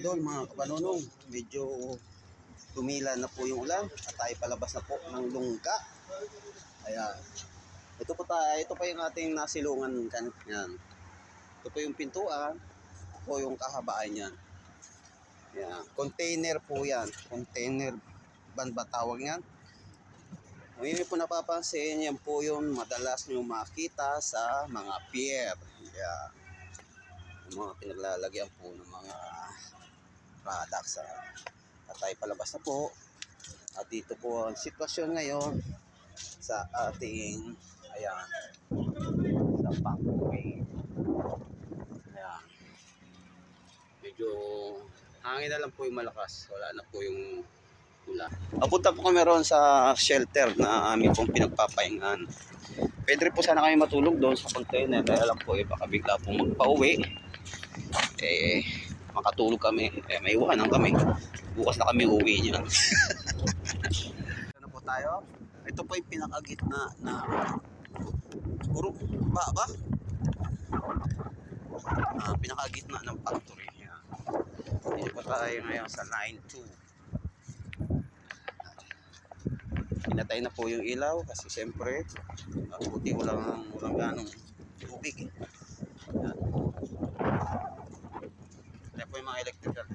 idol, mga kapanunong, medyo tumila na po yung ulan at tayo palabas na po ng lungga. Ayan. Ito po tayo, ito pa yung ating nasilungan kan. Yan. Ito po yung pintuan, ito po yung kahabaan niyan. Yan. Container po yan. Container ban ba tawag yan? Kung hindi po napapansin, yan po yung madalas nyo makita sa mga pier. Yan yung mga pinaglalagyan po ng mga products. ah. At tayo palabas na po. At dito po ang sitwasyon ngayon sa ating ayan sa factory. Ayan. Medyo hangin na lang po yung malakas. Wala na po yung ulan. Papunta po kami roon sa shelter na amin pong pinagpapahingan. Pwede po sana kami matulog doon sa container. Kaya alam po, eh, baka bigla pong magpa-uwi eh makatulog kami. Eh may iwanan kami. Bukas na kami uwi niya. Ano po tayo? Ito po yung pinakagitna na siguro ba ba? Ah, pinakagitna ng factory yan dito po tayo ngayon sa line 2 pinatay na po yung ilaw kasi siyempre uh, buti walang walang ganong tubig. eh. Yan. Yan po yung mga electrical.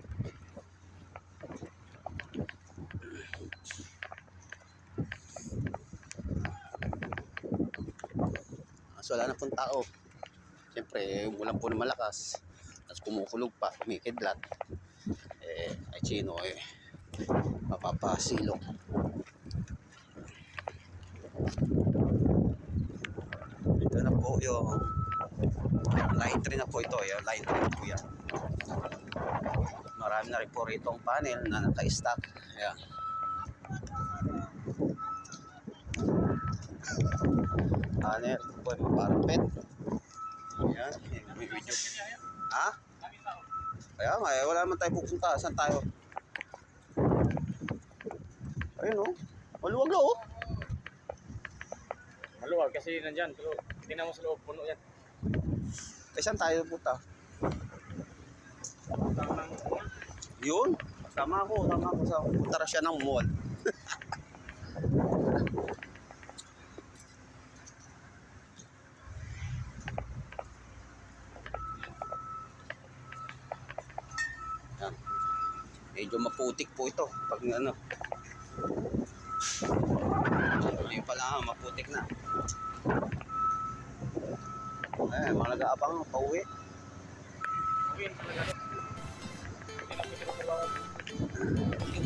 Mas wala na pong tao. Siyempre, umulan po na malakas. Tapos kumukulog pa, kumikidlat. Eh, ay chino eh. Mapapasilong. Ito na po yung line 3 na po ito. Yung line 3 po yan. Marami na rin po rito ang panel na naka-stack. Ayan. Panel. Po yung parapet. Ayan. May video. Ha? Kaya nga eh, wala naman tayo pupunta. Saan tayo? Ayun oh. Maluwag na oh. Maluwag kasi nandyan. Pero tingnan mo sa loob, puno yan. Eh saan tayo punta? Tama ng Yun. Tama ako. Tama ako sa punta na siya ng mall. Yan. Medyo maputik po ito pag ano. Ayun pala, maputik na. Eh, mga nag-aabang pauwi. Uwin talaga.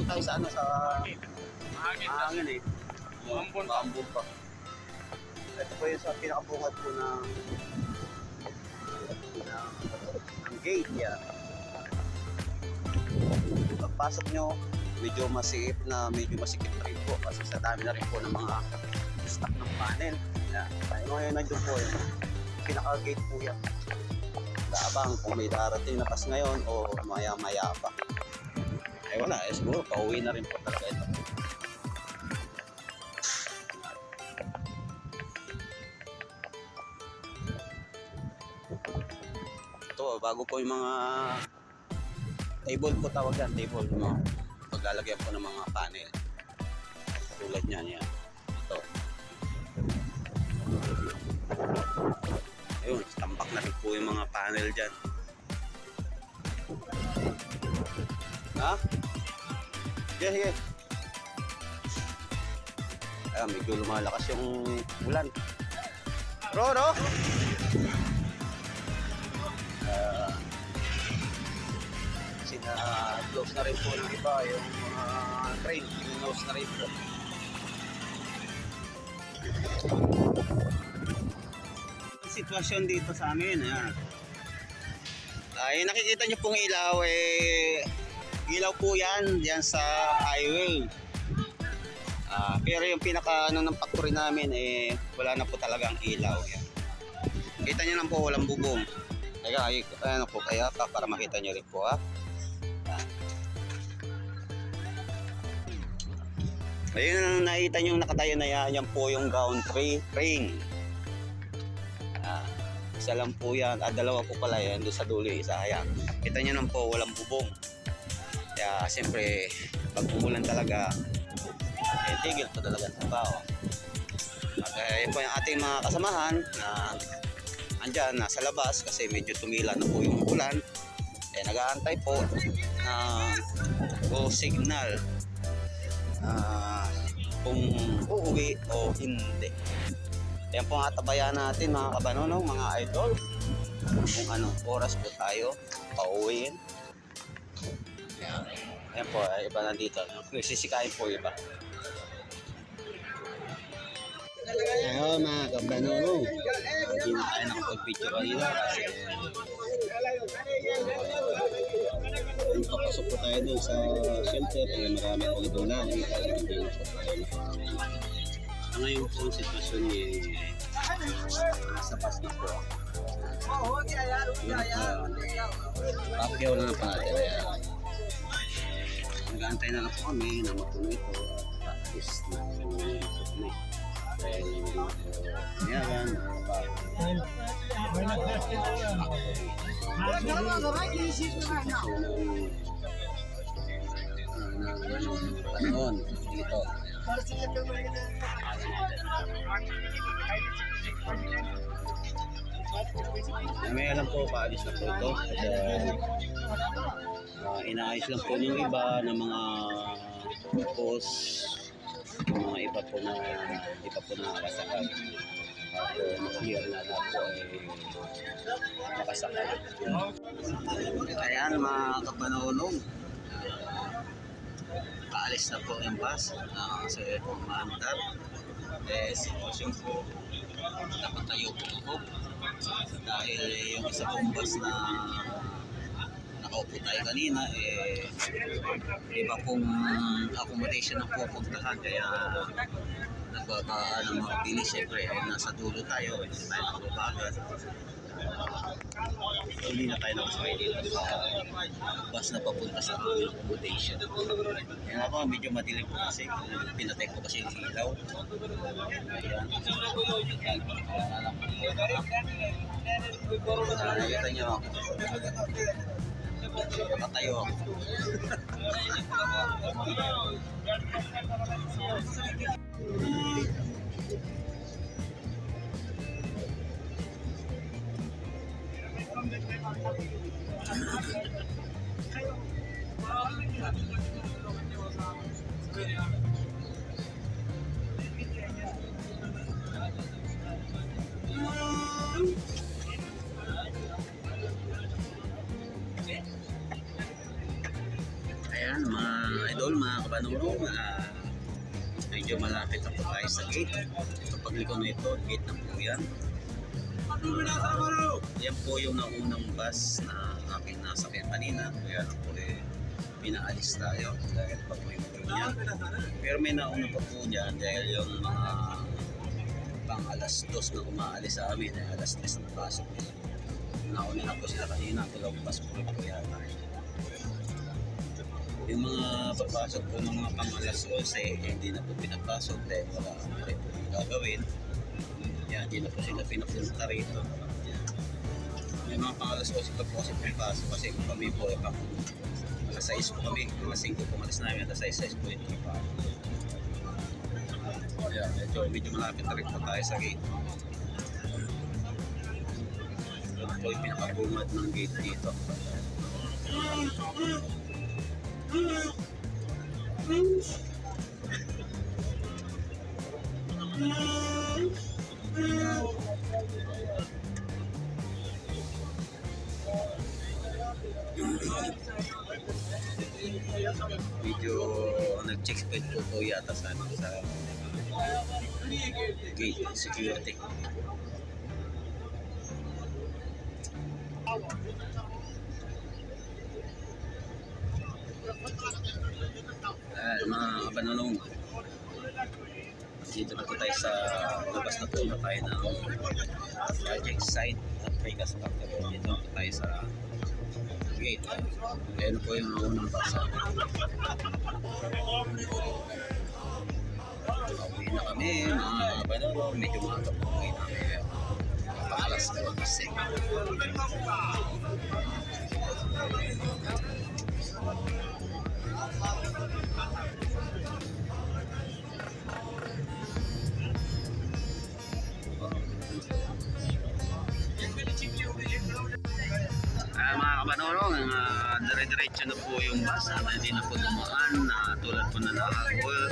Tayo sa ano, sa mahangin eh. Maambon pa. Maambon pa. Ito po yung sa pinakabungat po ng ng, gate yan. Pagpasok nyo, medyo masip na medyo masikip na rin po kasi sa dami na rin po ng mga stock ng panel. Yan. Tayo ngayon nandiyon po yung pinaka-gate po yan. Laabang kung may darating na pas ngayon o maya-maya pa. Eh wala, eh siguro pauwi na rin po talaga ito. Ito, bago po yung mga table po tawag yan, table, no? Paglalagyan po ng mga panel. Tulad niyan, yan. Ito. Ayun, tambak na rin po yung mga panel dyan. Ha? Sige, sige. Ayan, medyo lumalakas yung ulan. Ro, ro! Ah, sina close na rin po ng iba yung mga train close na rin po sitwasyon dito sa amin ayan. ay nakikita nyo pong ilaw eh ilaw po yan yan sa highway Ah, pero yung pinaka ano ng factory namin eh wala na po talagang ilaw yan kita nyo lang po walang bubong Teka, ay, ano po kaya pa para makita nyo rin po ha. Ayun ang nakita nyo nakatayo na yan, yan po yung gown tray ring. Ah, isa lang po yan, ah, dalawa po pala yan, doon sa dulo isa. Ayan. Kita nyo lang po, walang bubong. Kaya siyempre, pag umulan talaga, eh, tigil po talaga ang trabaho. At eh, po yung ating mga kasamahan na andyan, nasa labas kasi medyo tumila na po yung ulan. Eh, nag-aantay po na o signal na kung uuwi o hindi. Yan po ang atabayan natin mga kabanonong, mga idol. Kung anong oras po tayo pauwiin. Yan. Yan po, ay iba nandito. Nagsisikain po iba. Ayan mga kabanonong. Hindi na tayo nakapag-video kanina kasi kung papasok po tayo doon sa shelter, eh, marami na po tayo nakapag Ang ngayon po ang sitwasyon ni nasa bus na po. Papyaw na lang pa natin. Kaya, nag-aantay na lang po kami na mapuno ito. At least na mapuno ito kami. Dahil na po niyagan, panahon dito. May alam po, paalis na po ito. At, uh, inaayos lang po yung iba ng mga post, mga iba po na hindi pa po nakakasakay. At uh, mag-clear na na po ay makasakay. Ayan mga kapanulong. Paalis na po yung bus uh, kasi pumaandar. Eh, sitwasyon po, napatayo po ako dahil yung isa pong bus na nakaupo tayo kanina eh iba pong accommodation ang pupuntahan kaya nagbabaan ng mga bili syempre eh, nasa dulo tayo hindi tayo nakababagan hindi na tayo nakasakay dito sa bus na papunta sa aming accommodation kaya ako medyo madilim po kasi pinatay ko kasi yung ilaw ayan ayan alam ko Nakita niyo ako. Nakatayo ako. Ayan, mga idol, mga kapanulong, ah, medyo malapit na po tayo sa gate. Ito pagliko na ito, gate na po yan. Yan po yung naunang bus na aking nasakyan kanina. Kaya po eh, pinaalis tayo dahil pag may motor niya. Pero may nauna pa po dyan dahil yung mga pang alas dos na umaalis sa amin, eh, alas tres na pasok. Nauna na po sila kanina, dalawang bus po po yata. Yung mga papasok po ng mga pang alas 11, eh, hindi na po pinapasok dahil wala na rin po yung gagawin. Yan, hindi na po sila pinapunta rito. May mga pang alas 11 pa po kasi pinapasok kasi kami po eh, pang alas 6 po kami, alas 5 po alas namin, alas 6, 6 po yung trabaho. Ayan, medyo, medyo malapit na rin tayo sa gate. Ito po yung pinakabungad ng gate dito. Medyo nag-checkpoint po po yata sa, sa security. Mga kapanulong. Dito na po tayo sa labas na po na tayo ng project site at Vegas Factory. Dito po tayo sa gate. Ayan po yung unang basa. Pauwi na kami, mga kapanulong. Medyo mga kapuwi na kami. Pakalas na kasi. Ah, dire-diretso na po yung bus at hindi na po dumaan na tulad po na nakakul.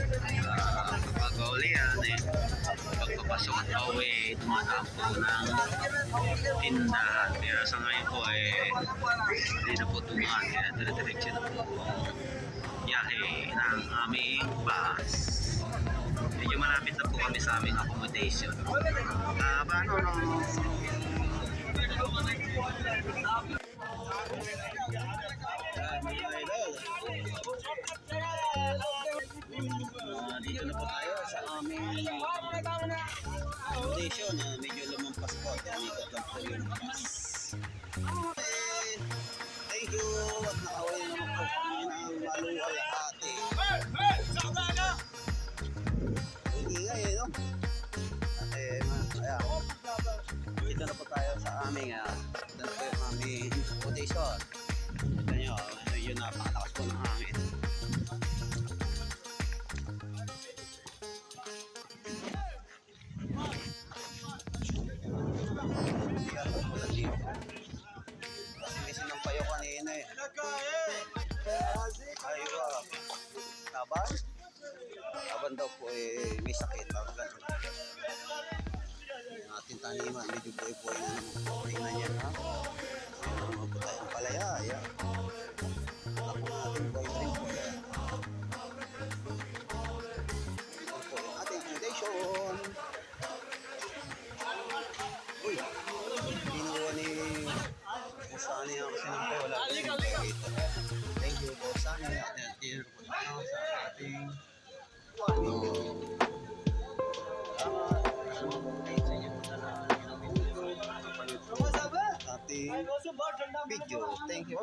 Uh, kapag kaulian, eh, pagpapasok at pauwi, dumadaan po ng tindahan. Pero sa ngayon po, eh, hindi na po dumaan. Kaya dire-diretso na po biyahe ng aming bus. Medyo malapit na po kami sa aming accommodation. Ah, paano no? Aming, ah, na po yung aming accommodation. Ito nyo, medyo napakalakas po ng hangin. Sinampayo kanina eh. Ay, wow. Taban? Taban daw po eh, may sakit. Ganun. Ating taniman, medyo buhay-buhay na naman po. Tingnan niya ha.